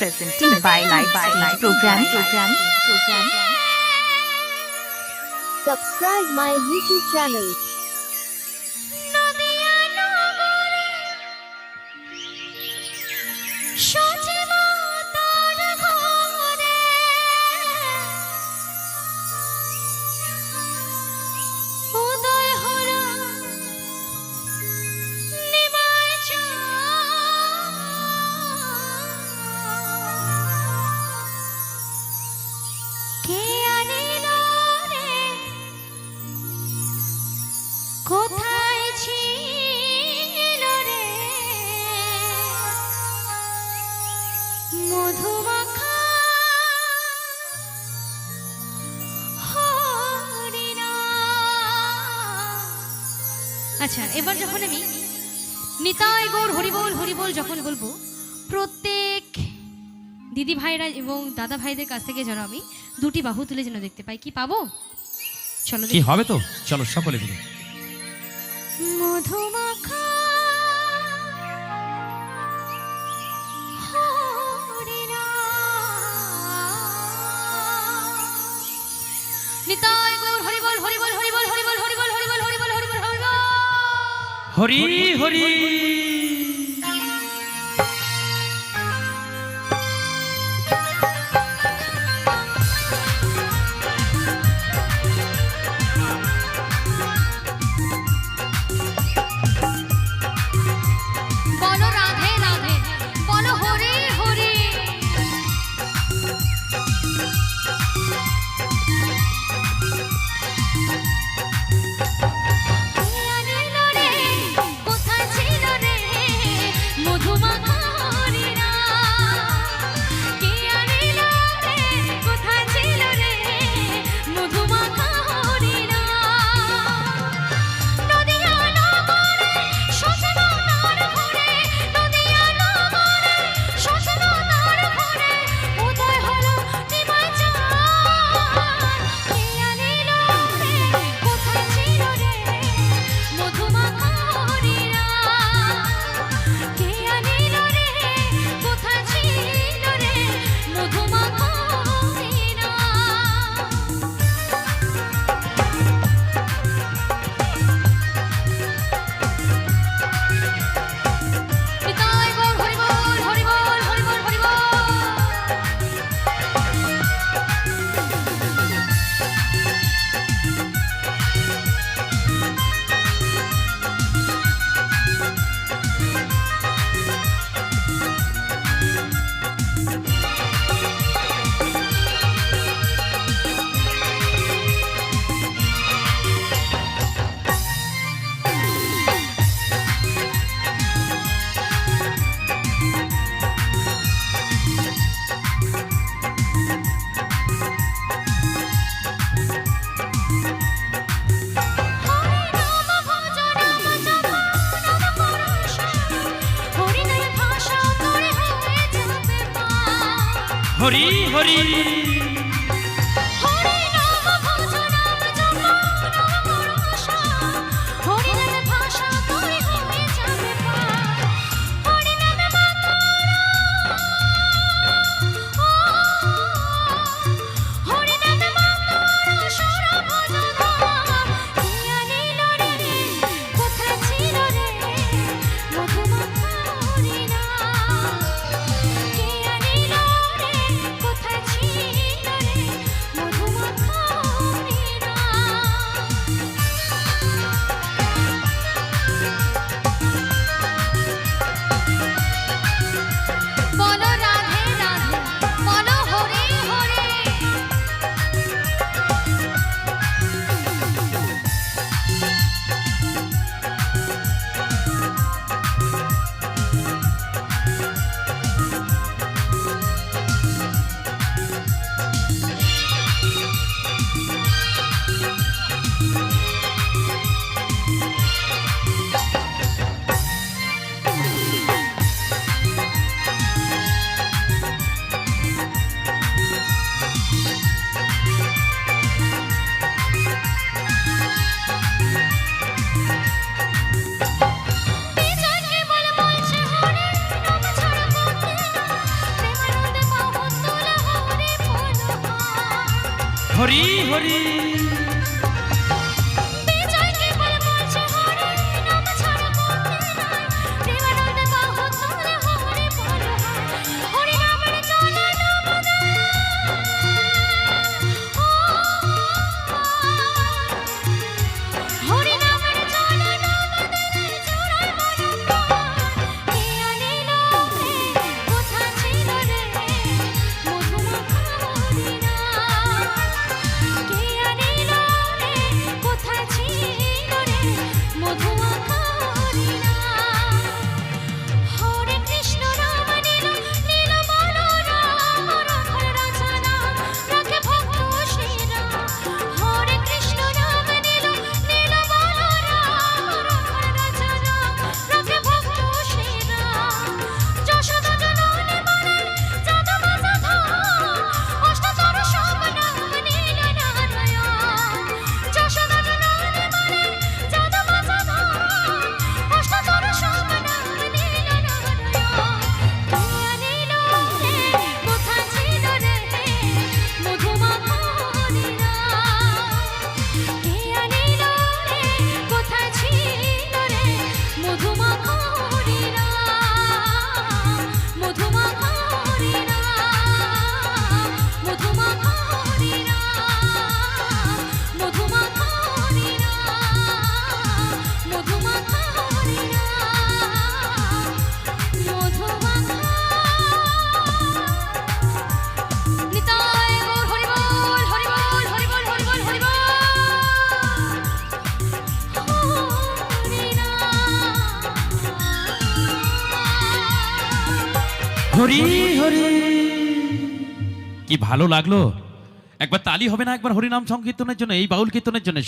presented by live Stage Program. Program. Program. Subscribe my YouTube channel. আচ্ছা এবার যখন আমি নিতাই গৌর হরিবোল হরিবোল যখন বলব প্রত্যেক দিদি ভাইরা এবং দাদা ভাইদের কাছ থেকে যেন আমি দুটি বাহু তুলে যেন দেখতে পাই। কি পাবো? চলো কি হবে তো? চলো সকলে মধুমাখা হরি হরি হরি হরি Flores হরি হরি কি ভালো লাগল? একবার তালি হবে না একবার হরিনাম সংকীর্তনের জন্য এই বাউল কীর্তনের জন্য।